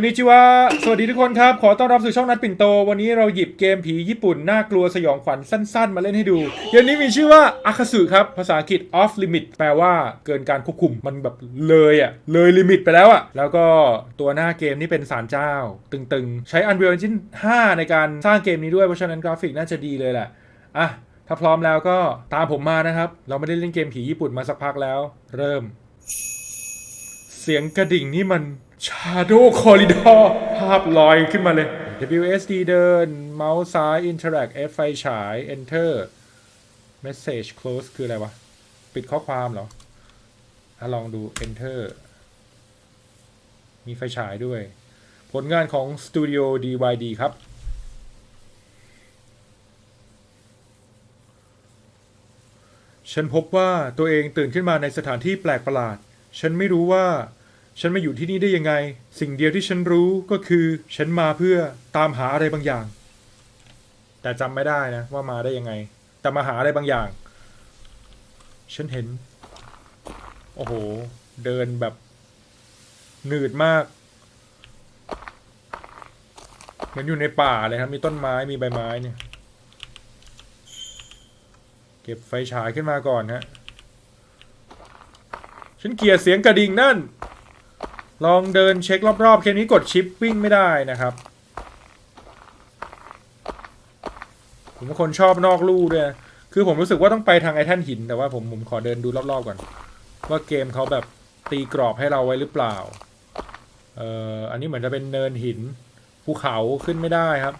คนนี้ชื่อว่าสวัสดีทุกคนครับ ขอต้อนรับสู่ช่องนัดปิ่นโต วันนี้เราหยิบเกมผีญี่ปุ่น น่ากลัวสยองขวัญสั้นๆ มาเล่นให้ดู เกมนี้มีชื่อว่าอาคสึครับ ภาษาอังกฤษ off limit แปลว่าเกินการควบคุมมันแบบเลยอะเลยลิมิตไปแล้วอะแล้วก็ตัวหน้าเกมนี่เป็นสารเจ้า ตึงๆ ใช้ Unreal Engine 5 ในการสร้างเกมนี้ด้วยเพราะฉะนั้นกราฟิกน่าจะดีเลยแหละอะถ้าพร้อมแล้วก็ตามผมมานะครับ เราไม่ได้เล่นเกมผีญี่ปุ่นมาสักพักแล้ว เริ่ม เสียงกระดิ่งนี่มัน Shadow Corridor ภาพลอยขึ้นมาเลย WSD เดิน เมาส์ซ้าย Interact F ไฟฉาย Enter Message Close คืออะไรวะ ปิดข้อความเหรออะลองดู Enter มีไฟฉายด้วย ผลงานของ Studio DYD ครับ ฉันพบว่าตัวเองตื่นขึ้นมาในสถานที่แปลกประหลาด ฉันไม่รู้ว่า ฉันมาอยู่ที่นี่ได้ยังไง สิ่งเดียวที่ฉันรู้ก็คือ ฉันมาเพื่อตามหาอะไรบางอย่าง แต่จำไม่ได้นะว่ามาได้ยังไง แต่มาหาอะไรบางอย่าง ฉันเห็น โอ้โห เดินแบบ หนืดมากเหมือนอยู่ในป่าเลยครับมีต้นไม้มีใบไม้เนี่ย เก็บไฟฉายขึ้นมาก่อนฮะฉันเกลียดเสียงกระดิ่งนั่น ลองเดินเช็ครอบๆแค่นี้กดชิปวิ่งไม่ได้นะครับผมเป็นคนชอบนอกลู่ด้วย คือผมรู้สึกว่าต้องไปทางไอ้แท่นหิน แต่ว่าผมผมขอเดินดูรอบๆก่อน ว่าเกมเขาแบบตีกรอบให้เราไว้หรือเปล่า เอ่อ อันนี้เหมือนจะเป็นเนินหินภูเขาขึ้นไม่ได้ครับ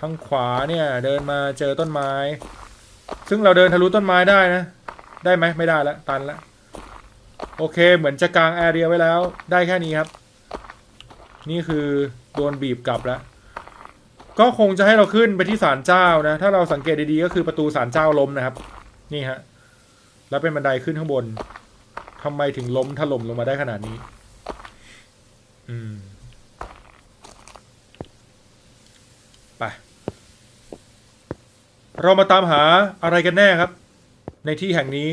ทางขวาเนี่ยเดินมาเจอต้นไม้ ซึ่งเราเดินทะลุต้นไม้ได้นะ ได้ไหมไม่ได้ล้วตันล้ว โอเคเหมือนจะกลางแอเรียไว้แล้ว ได้แค่นี้ครับ นี่คือโดนบีบกลับแล้ว ก็คงจะให้เราขึ้นไปที่ศาลเจ้านะ ถ้าเราสังเกตดีๆก็คือประตูศาลเจ้าล้มนะครับ นี่ฮะ แล้วเป็นบันไดขึ้นข้างบนทำไมถึงล้มถล่มลงมาได้ขนาดนี้ อืมไปเรามาตามหาอะไรกันแน่ครับ ในที่แห่งนี้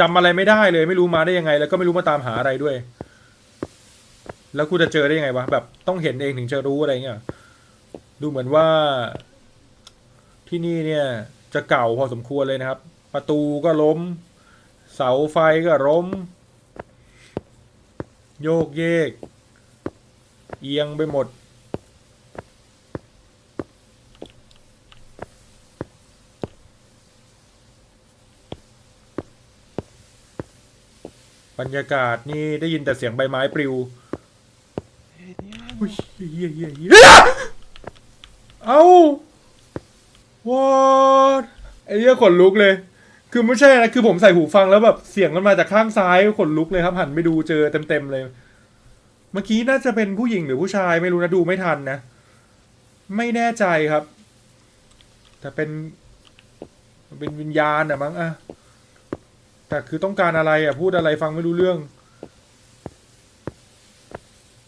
จำอะไรไม่ได้เลย ไม่รู้มาได้ยังไง แล้วก็ไม่รู้มาตามหาอะไรด้วย แล้วกูจะเจอได้ยังไงวะแบบต้องเห็นเองถึงจะรู้อะไรเงี้ยดูเหมือนว่า ที่นี่เนี่ย จะเก่าพอสมควรเลยนะครับ ประตูก็ล้ม เสาไฟก็ล้ม โยกเยก เอียงไปหมด บรรยากาศนี่ได้ยินแต่เสียงใบไม้ปลิวอุ๊ยเฮียเฮียเฮียเอ้าวอดไอ้เหี้ยขนลุกเลย คือไม่ใช่นะคือผมใส่หูฟังแล้วแบบเสียงมันมาจากข้างซ้ายขนลุกเลยครับหันไปดูเจอเต็มๆเลย เมื่อกี้น่าจะเป็นผู้หญิงหรือผู้ชายไม่รู้นะดูไม่ทันนะ ไม่แน่ใจครับ แต่เป็น เป็นวิญญาณอะมั้งอะ แต่คือต้องการอะไรอะพูดอะไรฟังไม่รู้เรื่อง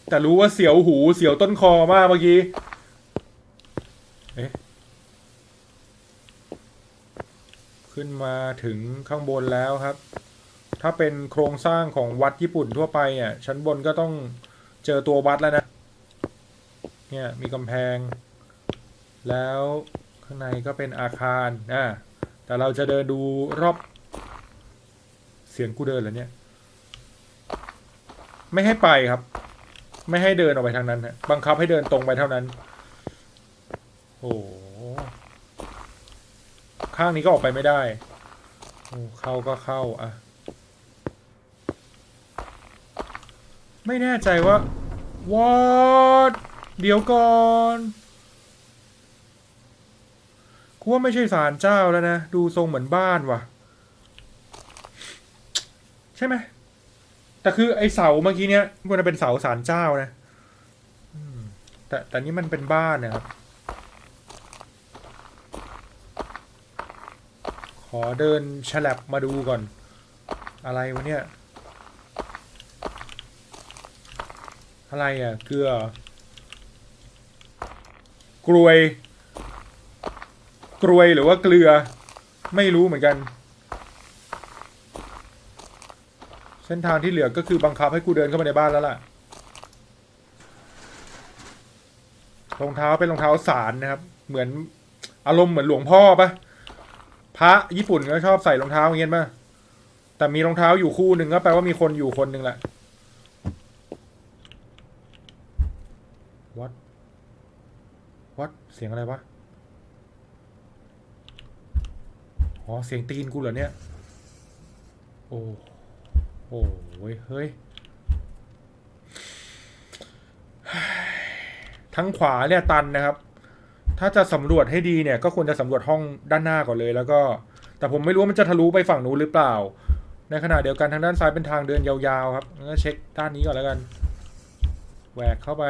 แต่รู้ว่าเสียวหูเสียวต้นคอมากเมื่อกี้เอ๊ะขึ้นมาถึงข้างบนแล้วครับ ถ้าเป็นโครงสร้างของวัดญี่ปุ่นทั่วไปอะชั้นบนก็ต้องเจอตัววัดแล้วนะ เนี่ยมีกำแพง แล้วข้างในก็เป็นอาคารอะแต่เราจะเดินดูรอบ เสียงกูเดินเหรอเนี่ย ไม่ให้ไปครับ ไม่ให้เดินออกไปทางนั้นฮะบังคับให้เดินตรงไปเท่านั้น โอ้โหข้างนี้ก็ออกไปไม่ได้โอ้เข้าก็เข้าอะ ไม่แน่ใจว่าวอดเดี๋ยวก่อนกูว่าไม่ใช่ศาลเจ้าแล้วนะ ดูทรงเหมือนบ้านว่ะ ใช่ไหมแต่คือไอเสาเมื่อกี้เนี้ยมันจะเป็นเสาสารเจ้านะแต่แต่นี่มันเป็นบ้านนะครับ ขอเดินฉลับมาดูก่อน อะไรวะเนี่ย อะไรอะ เกลือกลวยกลวยหรือว่าเกลือ ไม่รู้เหมือนกัน เส้นทางที่เหลือก็คือบังคับให้กูเดินเข้ามาในบ้านแล้วล่ะรองเท้าเป็นรองเท้าสารนะครับ เหมือนอารมณ์เหมือนหลวงพ่อปะพระญี่ปุ่นก็ชอบใส่รองเท้าอย่างเงี้ยปะแต่มีรองเท้าอยู่คู่หนึ่งก็แปลว่ามีคนอยู่คนหนึ่งแหละวัดวัดเสียงอะไรวะอ๋อเสียงตีนกูเหรอเนี่ย โอ้โอ้ เว้ยเฮ้ย ทั้งขวาเนี่ยตันนะครับ ถ้าจะสำรวจให้ดีเนี่ย ก็ควรจะสำรวจห้องด้านหน้าก่อนเลย แล้วก็ แต่ผมไม่รู้ว่ามันจะทะลุไปฝั่งนู้นหรือเปล่า ในขณะเดียวกันทางด้านซ้ายเป็นทางเดินยาวๆครับงั้นก็เช็คด้านนี้ก่อนแล้วกัน แหวกเข้าไป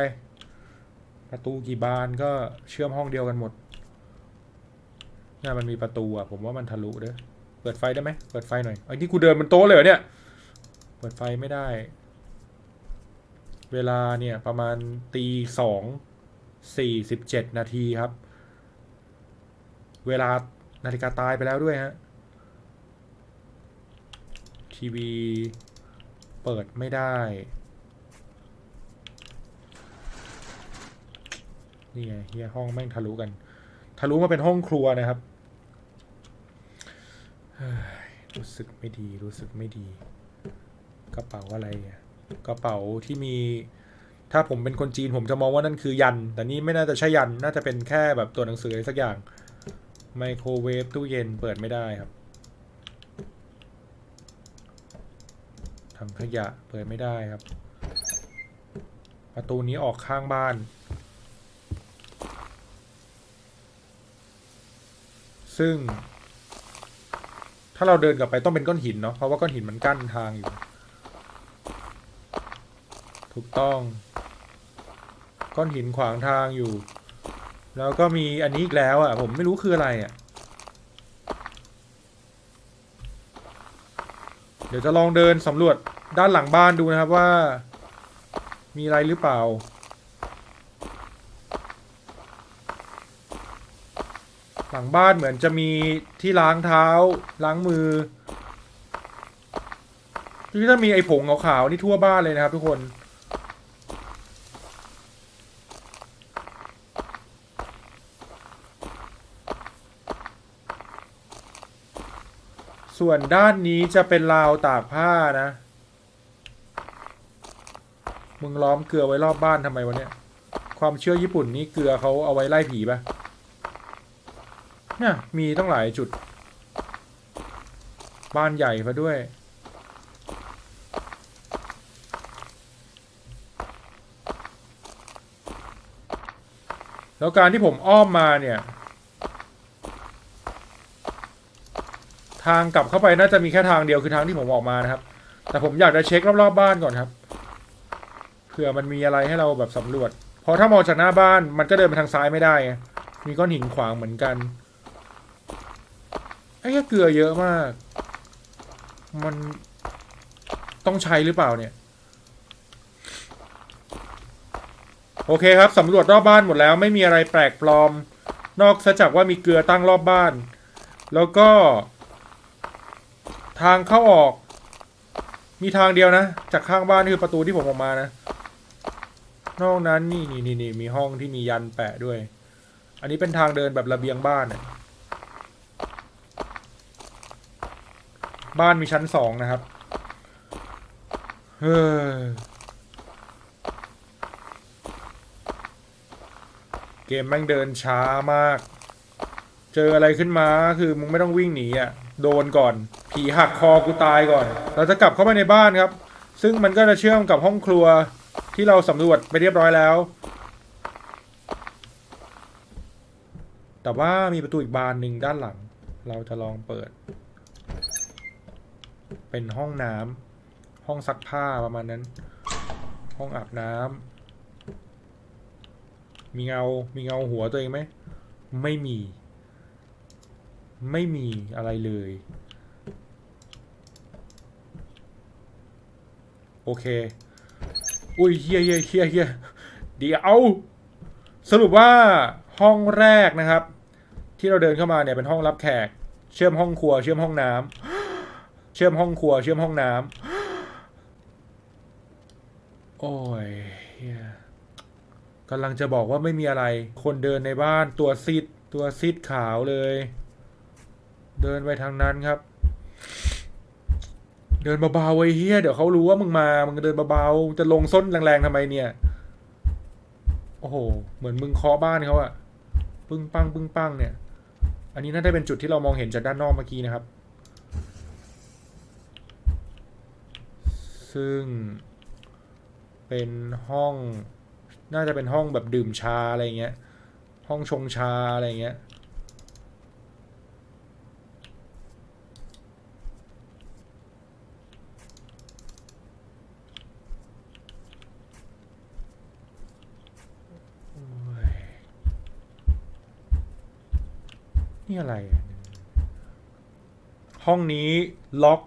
ประตูกี่บานก็เชื่อมห้องเดียวกันหมดเนี่ยมันมีประตูอะผมว่ามันทะลุเด้อเปิดไฟได้ไหมเปิดไฟหน่อยไอ้นี่กูเดินบนโต๊ะเลยเนี่ย ปิดไฟไม่ได้ เวลาเนี่ยประมาณตีสองสี่สิบเจ็ดนาทีครับ เวลานาฬิกาตายไปแล้วด้วยฮะ ทีวีเปิดไม่ได้ นี่ไงเฮียห้องแม่งทะลุกัน ทะลุมาเป็นห้องครัวนะครับ รู้สึกไม่ดี รู้สึกไม่ดี กระเป๋าอะไรอะกระเป๋าที่มี ถ้าผมเป็นคนจีนผมจะมองว่านั่นคือยัน แต่นี่ไม่น่าจะใช่ยัน น่าจะเป็นแค่แบบตัวหนังสืออะไรสักอย่าง ไมโครเวฟตู้เย็นเปิดไม่ได้ครับถังขยะเปิดไม่ได้ครับ ประตูนี้ออกข้างบ้าน ซึ่ง ถ้าเราเดินกลับไปต้องเป็นก้อนหินเนาะ เพราะว่าก้อนหินมันกั้นทางอยู่ ถูกต้อง ก้อนหินขวางทางอยู่ แล้วก็มีอันนี้อีกแล้วอะ ผมไม่รู้คืออะไรอะ เดี๋ยวจะลองเดินสำรวจด้านหลังบ้านดูนะครับว่า มีอะไรหรือเปล่าหลังบ้านเหมือนจะมีที่ล้างเท้า ล้างมือที่จะมีไอ้ผงขาวๆนี่ทั่วบ้านเลยนะครับทุกคน ส่วนด้านนี้จะเป็นราวตากผ้านะ มึงล้อมเกลือไว้รอบบ้านทำไมวะเนี่ย ความเชื่อญี่ปุ่นนี่เกลือเขาเอาไว้ไล่ผีปะเนี่ยมีต้องหลายจุด บ้านใหญ่มาด้วยแล้วการที่ผมอ้อมมาเนี่ย ทางกลับเข้าไปน่าจะมีแค่ทางเดียวคือทางที่ผมออกมานะครับ แต่ผมอยากจะเช็ครอบๆบ้านก่อนครับเผื่อมันมีอะไรให้เราแบบสำรวจพราะถ้ามองจากหน้าบ้านมันก็เดินไปทางซ้ายไม่ได้ มีก้อนหินขวางเหมือนกันไอ้เกลือเยอะมาก มันต้องใช้หรือเปล่าเนี่ย โอเคครับสำรวจรอบบ้านหมดแล้วไม่มีอะไรแปลกปลอม นอกจากว่ามีเกลือตั้งรอบบ้าน แล้วก็ ทางเข้าออก มีทางเดียวนะ จากข้างบ้านคือประตูที่ผมออกมานะ นอกนั้นนี่นี่นี่นี่มีห้องที่มียันแปะด้วย อันนี้เป็นทางเดินแบบระเบียงบ้านนะบ้านมีชั้นสองนะครับ เฮ้ยเกมแม่งเดินช้ามาก เจออะไรขึ้นมาคือมึงไม่ต้องวิ่งหนีอะ โดนก่อน ผีหักคอกูตายก่อน เราจะกลับเข้าไปในบ้านครับ ซึ่งมันก็จะเชื่อมกับห้องครัวที่เราสำรวจไปเรียบร้อยแล้ว แต่ว่ามีประตูอีกบานหนึ่งด้านหลัง เราจะลองเปิด เป็นห้องน้ำห้องซักผ้าประมาณนั้น ห้องอาบน้ำมีเงา มีเงาหัวตัวเองไหม ไม่มี ไม่มีอะไรเลย โอเค อุ้ยเฮียเฮียเฮียเฮียเดี๋ยว สรุปว่าห้องแรกนะครับ ที่เราเดินเข้ามาเนี่ยเป็นห้องรับแขก เชื่อมห้องครัว เชื่อมห้องน้ำเชื่อมห้องครัว เชื่อมห้องน้ำโอ้ยเหี้ยกำลังจะบอกว่าไม่มีอะไร คนเดินในบ้านตัวซีดตัวซีดขาวเลย เดินไปทางนั้นครับ เดินเบาๆไอ้เฮียเดี๋ยวเขารู้ว่ามึงมา มึงก็เดินเบาๆจะลงส้นแรงๆทำไมเนี่ย โอ้โห เหมือนมึงเคาะบ้านเขาอะปึ้งปังปึ้งปังเนี่ย อันนี้น่าจะเป็นจุดที่เรามองเห็นจากด้านนอกเมื่อกี้นะครับ ซึ่ง เป็นห้อง น่าจะเป็นห้องแบบดื่มชาอะไรเงี้ย ห้องชงชาอะไรเงี้ย นี่อะไรอะห้องนี้ล็อก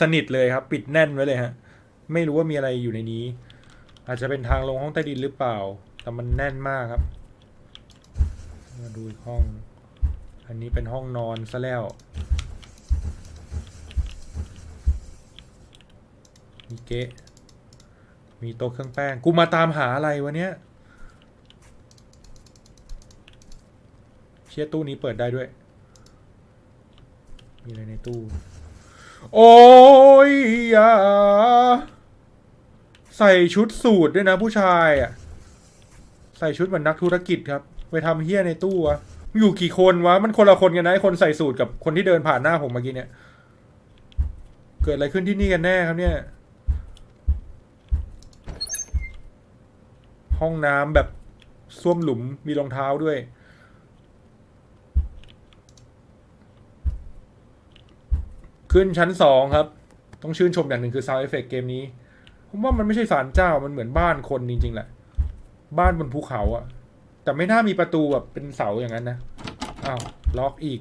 สนิทเลยครับ ปิดแน่นไว้เลยฮะ ไม่รู้ว่ามีอะไรอยู่ในนี้ อาจจะเป็นทางลงห้องใต้ดินหรือเปล่า แต่มันแน่นมากครับ มาดูอีกห้อง อันนี้เป็นห้องนอนซะแล้ว มีเกะมีโต๊ะเครื่องแป้ง กูมาตามหาอะไรวะเนี้ย เชี่ยตู้นี้เปิดได้ด้วย มีอะไรในตู้ โอ้ยอย่าใส่ชุดสูทด้วยนะผู้ชายอะ ใส่ชุดเหมือนนักธุรกิจครับ ไปทำเฮี้ยในตู้วะอยู่กี่คนวะ มันคนละคนกันนะไอคนใส่สูทกับคนที่เดินผ่านหน้าผมเมื่อกี้เนี่ย เกิดอะไรขึ้นที่นี่กันแน่ครับเนี่ย ห้องน้ำแบบส้วมหลุมมีรองเท้าด้วย ขึ้นชั้นสองครับ ต้องชื่นชมอย่างหนึ่งคือ Sound Effect เกมนี้ ผมว่ามันไม่ใช่ศาลเจ้ามันเหมือนบ้านคนจริง ๆ แหละ บ้านบนภูเขาอะแต่ไม่น่ามีประตูแบบเป็นเสาอย่างนั้นนะอ้าวล็อกอีก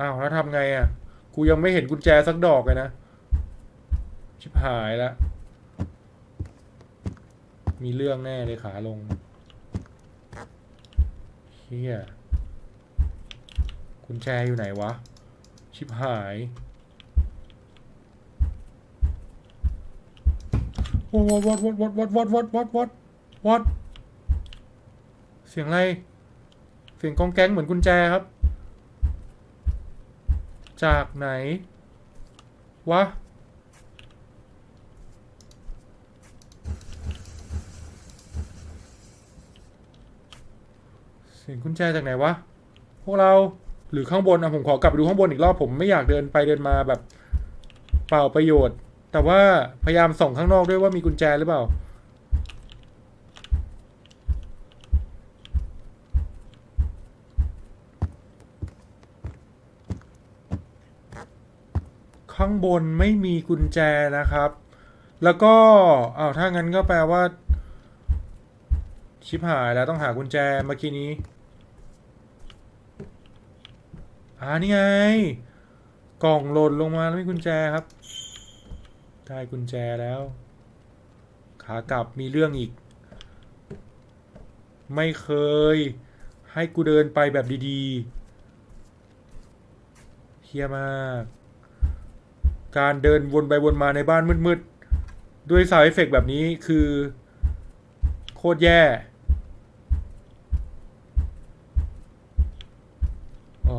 อ้าวแล้วทำไงอะกูยังไม่เห็นกุญแจสักดอกเลยนะ ชิบหายละ มีเรื่องแน่เลยขาลงเฮีย กุญแจอยู่ไหนวะ ชิบหายวัดวัดวัดวัดวัดวัดวัดวัดวัดวัดเสียงอะไร เสียงกองแก๊งเหมือนกุญแจครับ จากไหน วะ เสียงกุญแจจากไหนวะ พวกเรา หรือข้างบนอะผมขอกลับไปดูข้างบนอีกรอบผมไม่อยากเดินไปเดินมาแบบเปล่าประโยชน์ แต่ว่าพยายามส่องข้างนอกด้วยว่ามีกุญแจหรือเปล่า ข้างบนไม่มีกุญแจนะครับ แล้วก็อ้าวถ้างั้นก็แปลว่า ชิบหายแล้วต้องหากุญแจเมื่อกี้นี้ อ่านี่ไง กล่องหล่นลงมาแล้วมีกุญแจครับ ได้กุญแจแล้ว ขากลับมีเรื่องอีก ไม่เคย ให้กูเดินไปแบบดีๆเฮียมากการเดินวนไปวนมาในบ้านมืดๆด้วยสายเอฟเฟกแบบนี้คือ โคตรแย่อ๋อ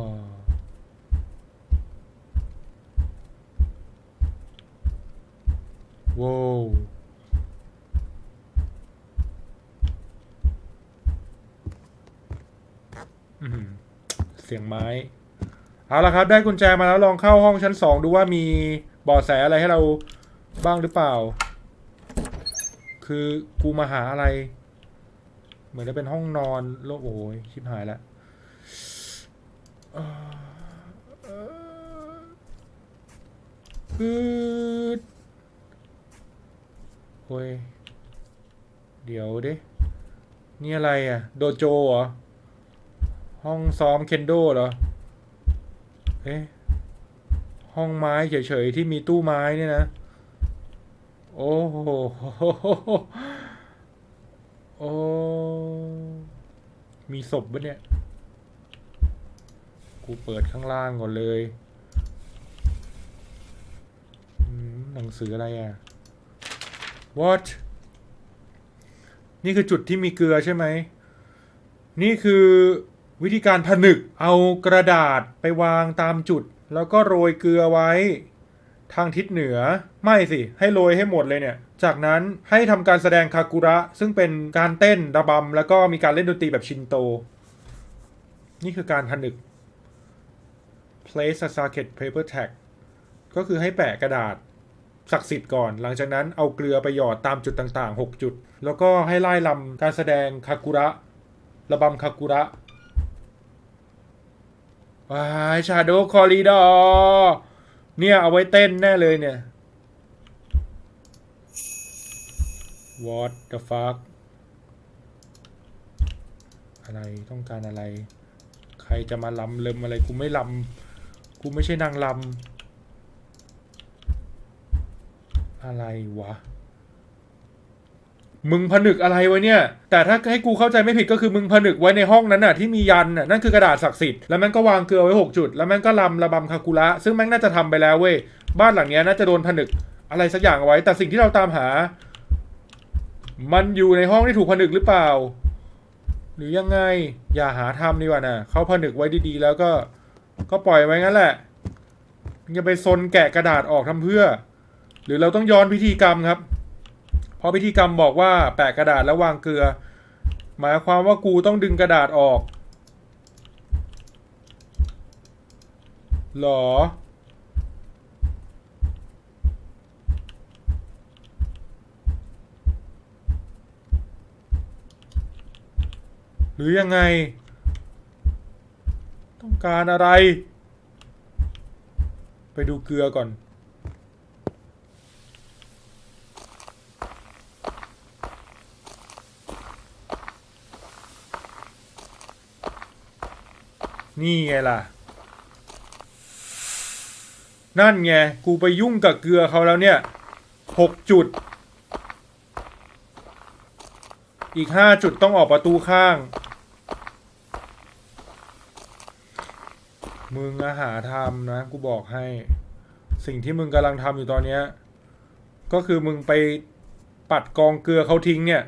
โว้วเสียงไม้ เอาละครับ ได้กุญแจมาแล้วลองเข้าห้องชั้นสองดูว่ามีเบาะแสอะไรให้เราบ้างหรือเปล่า คือกูมาหาอะไร เหมือนจะเป็นห้องนอนโลกโอ้ยชิบหายแล้วเอ่อ โอ้ย เดี๋ยวดิ นี่อะไรอะ โดโจเหรอ ห้องซ้อมเคนโดเหรอ เอ๊ะ ห้องไม้เฉยๆที่มีตู้ไม้เนี่ยนะ โอ้โห โอ้ มีศพปะเนี่ย กูเปิดข้างล่างก่อนเลย หนังสืออะไรอะ what นี่คือจุดที่มีเกลือใช่ไหม นี่คือวิธีการผนึกเอากระดาษไปวางตามจุด แล้วก็โรยเกลือไว้ทางทิศเหนือ ไม่สิ ให้โรยให้หมดเลยเนี่ย จากนั้นให้ทำการแสดงคากุระ ซึ่งเป็นการเต้นระบำแล้วก็มีการเล่นดนตรีแบบชินโต นี่คือการผนึก place a socket paper tag ก็คือให้แปะกระดาษ ศักดิ์สิทธิ์ก่อน หลังจากนั้นเอาเกลือไปหยอดตามจุดต่างๆ 6 จุด แล้วก็ให้ไล่ลำการแสดงคากุระระบำคากุระว้ายชาโดคอริดอเนี่ย เอาไว้เต้นแน่เลยเนี่ย What the fuck อะไรต้องการอะไร ใครจะมาลำเลิมอะไร กูไม่ลำกูไม่ใช่นางลำ อะไรวะ มึงผนึกอะไรไว้เนี่ย แต่ถ้าให้กูเข้าใจไม่ผิดก็คือมึงผนึกไว้ในห้องนั้นน่ะที่มียันน่ะนั่นคือกระดาษศักดิ์สิทธิ์แล้วม่งก็วางเกลือไว้หกจุด แล้วม่งก็ลำระบำคากุระ ซึ่งแม่งน่าจะทำไปแล้วเว้ย บ้านหลังเนี้ยน่าจะโดนผนึกอะไรสักอย่างเอาไว้ แต่สิ่งที่เราตามหา มันอยู่ในห้องที่ถูกผนึกหรือเปล่า หรือยังไง อย่าหาทำดีกว่านะเขาผนึกไว้ดีๆ แล้วก็ ก็ปล่อยไว้งั้นแหละมึงจะไปซนแกะกระดาษออกทำเพื่อ หรือเราต้องย้อนพิธีกรรมครับ เพราะพิธีกรรมบอกว่าแปะกระดาษแล้ววางเกลือ หมายความว่ากูต้องดึงกระดาษออกหรอ หรือยังไง ต้องการอะไร ไปดูเกลือก่อน นี่ไงล่ะ นั่นไง กูไปยุ่งกับเกลือเขาแล้วเนี่ยหกจุด อีกห้าจุดต้องออกประตูข้าง มึงอะหาทำนะ กูบอกให้ สิ่งที่มึงกำลังทำอยู่ตอนนี้ก็คือมึงไปปัดกองเกลือเขาทิ้งเนี่ย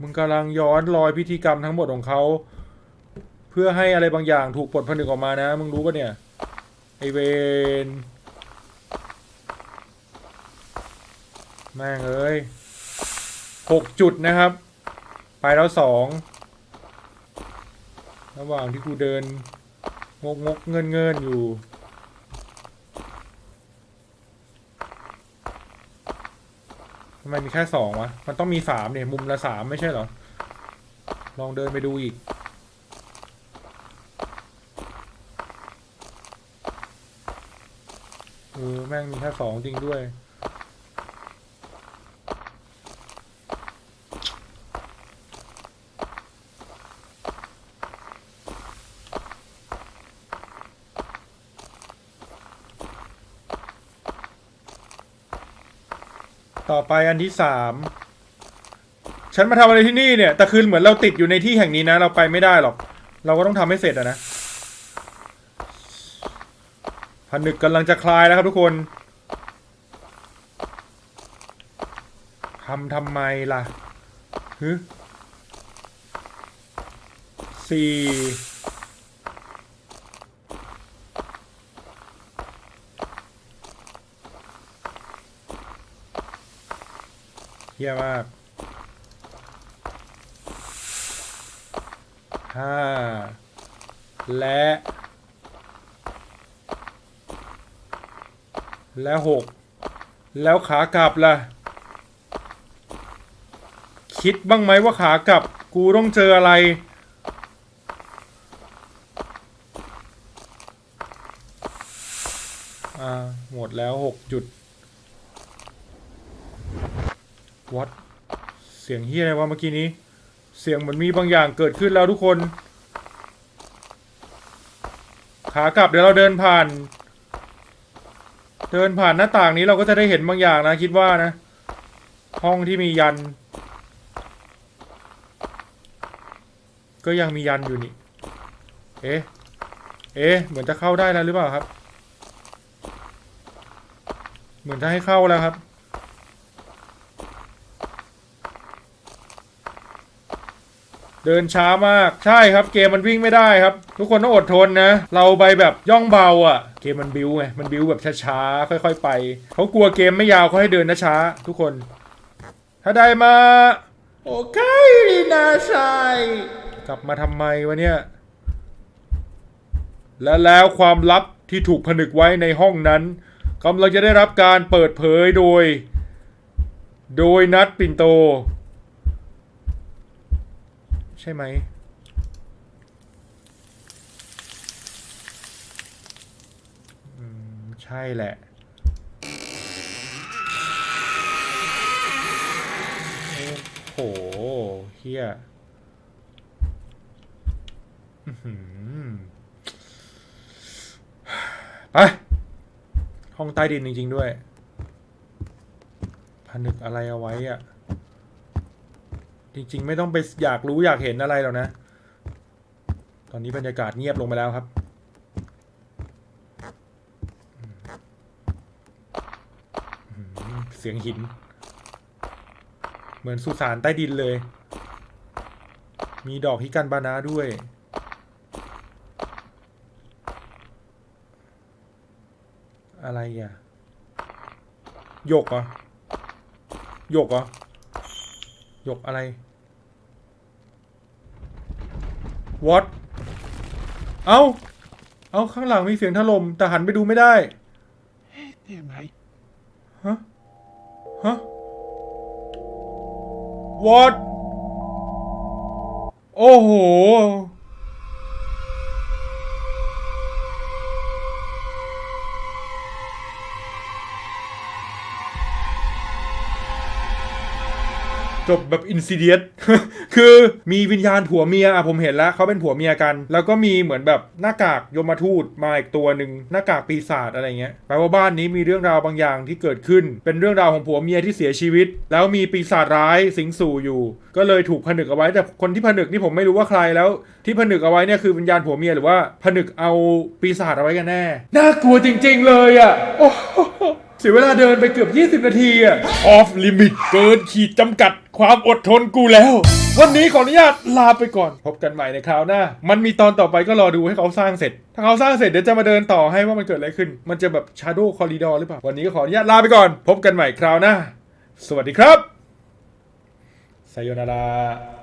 มึงกำลังย้อนรอยพิธีกรรมทั้งหมดของเขา เพื่อให้อะไรบางอย่างถูกปลดผนึกออกมานะ มึงรู้ปะเนี่ย ไอเวนแม่งเอ้ยหกจุดนะครับ ไปแล้วสองระหว่างที่กูเดิน งกงกเงินเงินอยู่ ทำไมมีแค่สองวะ มันต้องมีสามเนี่ย มุมละสามไม่ใช่เหรอ ลองเดินไปดูอีก เออแม่งมีแค่สองจริงด้วย ต่อไปอันที่สามฉันมาทำอะไรที่นี่เนี่ย แต่คือเหมือนเราติดอยู่ในที่แห่งนี้นะ เราไปไม่ได้หรอก เราก็ต้องทำให้เสร็จอะนะ ผนึกกำลังจะคลายแล้วครับทุกคนทำทำไมล่ะฮึสี่เยี่ยมากห้าและ แล้วหกแล้วขากลับล่ะ คิดบ้างไหมว่าขากลับ กูต้องเจออะไร อ่า หมดแล้วหกจุดวัดเสียงเฮียอะไรวะเมื่อกี้นี้ เสียงเหมือนมีบางอย่างเกิดขึ้นแล้วทุกคน ขากลับเดี๋ยวเราเดินผ่าน เดินผ่านหน้าต่างนี้เราก็จะได้เห็นบางอย่างนะ คิดว่านะ ห้องที่มียัน ก็ยังมียันอยู่นี่ เอ๊ะ เอ๊ะ เหมือนจะเข้าได้แล้วหรือเปล่าครับ เหมือนจะให้เข้าแล้วครับ เดินช้ามากใช่ครับเกมมันวิ่งไม่ได้ครับ ทุกคนต้องอดทนนะ เราไปแบบย่องเบาอะ่ะ เกมมันบิวไงมันบิวแบบช้าๆค่อยๆไปเขากลัวเกมไม่ยาวเขาให้เดินนะช้าทุกคน ถ้าได้มาโอเคดีนาชัยกลับมาทำไมวะเนี่ยและแล้วความลับที่ถูกผนึกไว้ในห้องนั้นกำลังจะได้รับการเปิดเผยโดย โดยนัดปินโต ใช่ไหมใช่แหละ โอ้โหเฮียอื้อหือไป ห้องใต้ดินจริง ๆ ด้วย ผนึกอะไรเอาไว้อะ จริง ๆ ไม่ต้องไปอยากรู้อยากเห็นอะไรหรอกนะ ตอนนี้บรรยากาศเงียบลงไปแล้วครับ เสียงหิน เหมือนสุสานใต้ดินเลย มีดอกฮิกันบานาด้วยอะไรอะหยกเหรอหยกเหรอ หยกอะไร what เอ้า เอ้าข้างหลังมีเสียงถล่มแต่หันไปดูไม่ได้นี่ไหมฮะ ฮะ what โอ้โห จบแบบอินซิเดียสคือมีวิญญาณผัวเมียอะผมเห็นแล้วเขาเป็นผัวเมียกัน แล้วก็มีเหมือนแบบหน้ากากยมทูตมาอีกตัวหนึ่งหน้ากากปีศาจอะไรเงี้ยแปลว่าบ้านนี้มีเรื่องราวบางอย่างที่เกิดขึ้น เป็นเรื่องราวของผัวเมียที่เสียชีวิต แล้วมีปีศาจร้ายสิงสู่อยู่ ก็เลยถูกผนึกเอาไว้แต่คนที่ผนึกนี่ผมไม่รู้ว่าใครแล้ว ที่ผนึกเอาไว้เนี่ยคือวิญญาณผัวเมียหรือว่าผนึกเอาปีศาจเอาไว้กันแน่น่ากลัวจริง ๆ เลยอะโอ้ เสียเวลาเดินไปเกือบ 20 นาทีอะ off limit เกินขีดจำกัดความอดทนกูแล้ว วันนี้ขออนุญาตลาไปก่อน พบกันใหม่ในคราวหน้า มันมีตอนต่อไปก็รอดูให้เขาสร้างเสร็จ ถ้าเขาสร้างเสร็จเดี๋ยวจะมาเดินต่อให้ว่ามันเกิดอะไรขึ้น มันจะแบบ shadow corridor หรือเปล่า วันนี้ก็ขออนุญาตลาไปก่อน พบกันใหม่คราวหน้า สวัสดีครับไซโยนารา